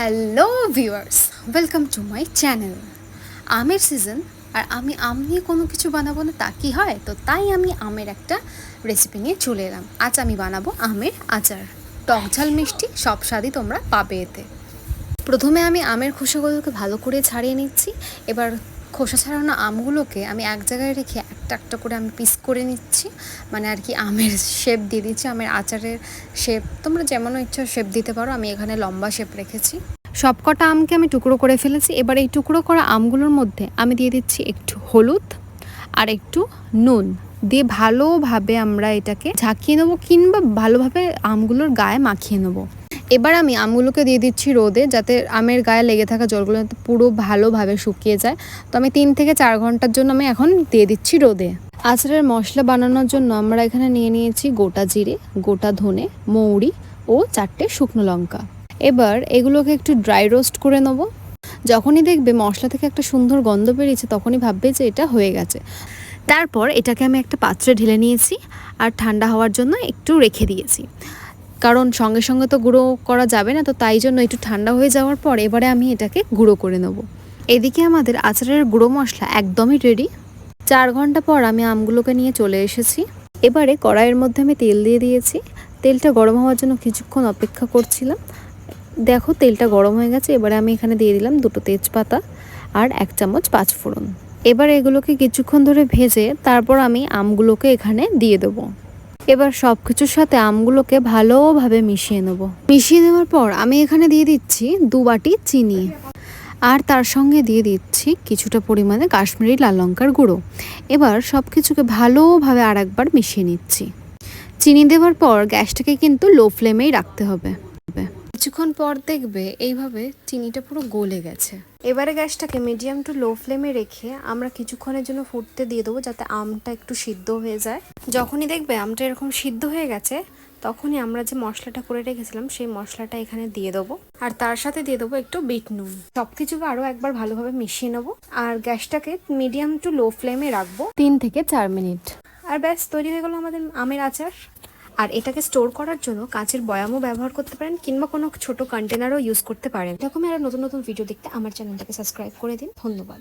Hello viewers welcome to my channel আমের season আর আমি আম নিয়ে কোনো কিছু বানাবো না, তা কি হয়? তো তাই আমি আমের একটা রেসিপি নিয়ে চলে এলাম। আজ আমি বানাবো আমের আচার। টক ঝাল মিষ্টি, সব স্বাদই তোমরা পাবে এতে। প্রথমে আমি আমের খোসাগুলোকে ভালো করে ছাড়িয়ে নিচ্ছি। এবার খোসা ছাড়ানো আমগুলোকে আমি এক জায়গায় রেখে একটা একটা করে আমি পিস করে নিচ্ছি। মানে আর কি আমের শেপ দিয়ে দিচ্ছি, আমের আচারের শেপ তোমরা যেমন ইচ্ছা শেপ দিতে পারো, আমি এখানে লম্বা শেপ রেখেছি। সবকটা আমকে আমি টুকরো করে ফেলেছি, এবার এই টুকরো করা আমগুলোর মধ্যে আমি দিয়ে দিচ্ছি একটু হলুদ আর একটু নুন। দিয়ে ভালোভাবে আমরা এটাকে ঝাঁকিয়ে নেব কিংবা ভালোভাবে আমগুলোর গায়ে মাখিয়ে নেব। এবার আমি আমগুলোকে দিয়ে দিচ্ছি রোদে যাতে আমের গায়ে লেগে থাকা জলগুলো পুরো ভালোভাবে শুকিয়ে যায়। তো আমি তিন থেকে চার ঘণ্টার জন্য আমি এখন দিয়ে দিচ্ছি রোদে। আচারের মশলা বানানোর জন্য আমরা এখানে নিয়ে নিয়েছি গোটা জিরে, গোটা ধনে, মৌরি ও চারটে শুকনো লঙ্কা। এবার এগুলোকে একটু ড্রাই রোস্ট করে নেব। যখনই দেখবে মশলা থেকে একটা সুন্দর গন্ধ বেরিয়েছে, তখনই ভাববে যে এটা হয়ে গেছে। তারপর এটাকে আমি একটা পাত্রে ঢেলে নিয়েছি আর ঠান্ডা হওয়ার জন্য একটু রেখে দিয়েছি। কারণ সঙ্গে সঙ্গে তো গুঁড়ো করা যাবে না, তো তাই জন্য একটু ঠান্ডা হয়ে যাওয়ার পর এবারে আমি এটাকে গুঁড়ো করে নেব। এদিকে আমাদের আচারের গুঁড়ো মশলা একদমই রেডি চার ঘণ্টা পর আমি আমগুলোকে নিয়ে চলে এসেছি। এবারে কড়াইয়ের মধ্যে আমি তেল দিয়ে দিয়েছি। তেলটা গরম হওয়ার জন্য কিছুক্ষণ অপেক্ষা করছিলাম। দেখো তেলটা গরম হয়ে গেছে, এবারে আমি এখানে দিয়ে দিলাম দুটো তেজপাতা আর এক চামচ পাঁচফোড়ন। এবার এগুলোকে কিছুক্ষণ ধরে ভেজে তারপর আমি আমগুলোকে এখানে দিয়ে দেবো। এবার সব কিছুর সাথে আমগুলোকে ভালোভাবে মিশিয়ে নেব। মিশিয়ে নেওয়ার পর আমি এখানে দিয়ে দিচ্ছি দু বাটি চিনি। আর তার সঙ্গে দিয়ে দিচ্ছি কিছুটা পরিমাণে কাশ্মীরি লাল লঙ্কার গুঁড়ো। এবার সব কিছুকে ভালোভাবে আর একবার মিশিয়ে নিচ্ছি। চিনি দেওয়ার পর গ্যাসটাকে কিন্তু লো ফ্লেমেই রাখতে হবে। কিছুক্ষণ পর দেখবে এইভাবে চিনিটা পুরো গলে গেছে। এবারে গ্যাসটাকে মিডিয়াম টু লো ফ্লেমে রেখে আমরা কিছুক্ষণের জন্য ফুটতে দিয়ে দেবো যাতে আমটা একটু সিদ্ধ হয়ে যায়। যখনই দেখবে আমটা এরকম সিদ্ধ হয়ে গেছে, তখনই আমরা যে মশলাটা করে রেখেছিলাম সেই মশলাটা এখানে দিয়ে দেবো। আর তার সাথে দিয়ে দেবো একটু বিট নুন। সব কিছুকে আরও একবার ভালোভাবে মিশিয়ে নেব। আর গ্যাসটাকে মিডিয়াম টু লো ফ্লেমে রাখব তিন থেকে চার মিনিট। আর ব্যাস, তৈরি হয়ে গেলো আমাদের আমের আচার। আর এটাকে স্টোর করার জন্য কাঁচের বয়ামও ব্যবহার করতে পারেন কিংবা কোনো ছোট কন্টেনারও ইউজ করতে পারেন। এরকমই আরও নতুন নতুন ভিডিও দেখতে আমার চ্যানেলটাকে সাবস্ক্রাইব করে দিন। ধন্যবাদ।